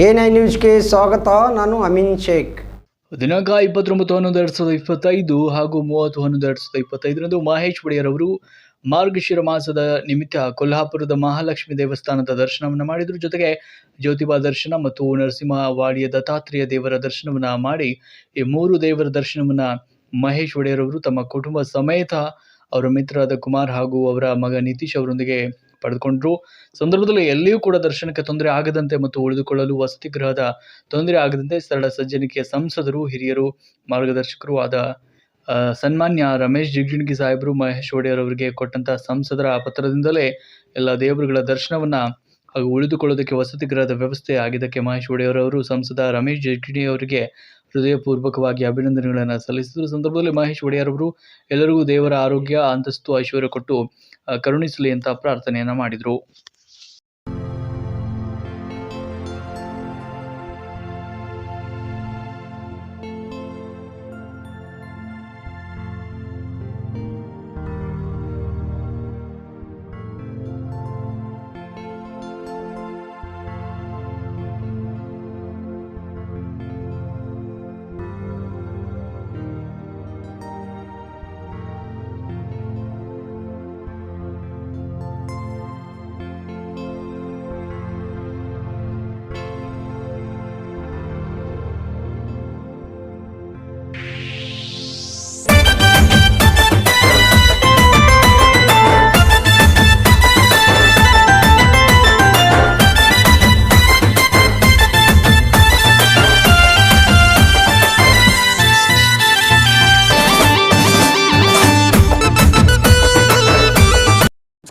A nine ನ್ಯೂಸ್ಗೆ ಸ್ವಾಗತ. ನಾನು ಅಮೀನ್ ಶೇಖ್. ದಿನಾಂಕ ಇಪ್ಪತ್ತೊಂಬತ್ತು ಹನ್ನೊಂದು ಎರಡು ಸಾವಿರದ ಇಪ್ಪತ್ತೈದು ಹಾಗೂ ಮೂವತ್ತು ಹನ್ನೊಂದು ಎರಡು ಸಾವಿರದ ಇಪ್ಪತ್ತೈದರಂದು ಮಹೇಶ್ ಒಡೆಯರವರು ಮಾರ್ಗಶಿರ ಮಾಸದ ನಿಮಿತ್ತ ಕೊಲ್ಹಾಪುರದ ಮಹಾಲಕ್ಷ್ಮಿ ದೇವಸ್ಥಾನದ ದರ್ಶನವನ್ನು ಮಾಡಿದರು. ಜೊತೆಗೆ ಜ್ಯೋತಿಬಾ ದರ್ಶನ ಮತ್ತು ನರಸಿಂಹವಾಡಿಯ ದತ್ತಾತ್ರೇಯ ದೇವರ ದರ್ಶನವನ್ನು ಮಾಡಿ ಈ ಮೂರು ದೇವರ ದರ್ಶನವನ್ನು ಮಹೇಶ್ ಒಡೆಯರವರು ತಮ್ಮ ಕುಟುಂಬ ಸಮೇತ ಅವರ ಮಿತ್ರರಾದ ಕುಮಾರ್ ಹಾಗೂ ಅವರ ಮಗ ನಿತೀಶ್ ಅವರೊಂದಿಗೆ ಪಡೆದುಕೊಂಡ್ರು. ಸಂದರ್ಭದಲ್ಲಿ ಎಲ್ಲಿಯೂ ಕೂಡ ದರ್ಶನಕ್ಕೆ ತೊಂದರೆ ಆಗದಂತೆ ಮತ್ತು ಉಳಿದುಕೊಳ್ಳಲು ವಸತಿ ಗೃಹದ ತೊಂದರೆ ಆಗದಂತೆ ಸರಳ ಸಜ್ಜನಿಕೆಯ ಸಂಸದರು, ಹಿರಿಯರು, ಮಾರ್ಗದರ್ಶಕರು ಆದ ಸನ್ಮಾನ್ಯ ರಮೇಶ್ ಜಿಗ್ಜಿಣಗಿ ಸಾಹೇಬರು, ಮಹೇಶ್ ಒಡೆಯರ್ ಅವರಿಗೆ ಕೊಟ್ಟಂತ ಸಂಸದರ ಪತ್ರದಿಂದಲೇ ಎಲ್ಲ ದೇವರುಗಳ ದರ್ಶನವನ್ನ ಹಾಗೂ ಉಳಿದುಕೊಳ್ಳೋದಕ್ಕೆ ವಸತಿ ಗೃಹದ ವ್ಯವಸ್ಥೆ ಆಗಿದ್ದಕ್ಕೆ ಮಹೇಶ್ ಒಡೆಯರ್ ಅವರು ಸಂಸದ ರಮೇಶ್ ಜಿಗ್ಜಿಣಿ ಅವರಿಗೆ ಹೃದಯಪೂರ್ವಕವಾಗಿ ಅಭಿನಂದನೆಗಳನ್ನು ಸಲ್ಲಿಸಿದ ಸಂದರ್ಭದಲ್ಲಿ ಮಹೇಶ್ ಒಡೆಯರ್ ಅವರು ಎಲ್ಲರಿಗೂ ದೇವರ ಆರೋಗ್ಯ, ಅಂತಸ್ತು, ಐಶ್ವರ್ಯ ಕೊಟ್ಟು ಕರುಣಿಸಲಿ ಅಂತ ಪ್ರಾರ್ಥನೆಯನ್ನ ಮಾಡಿದರು.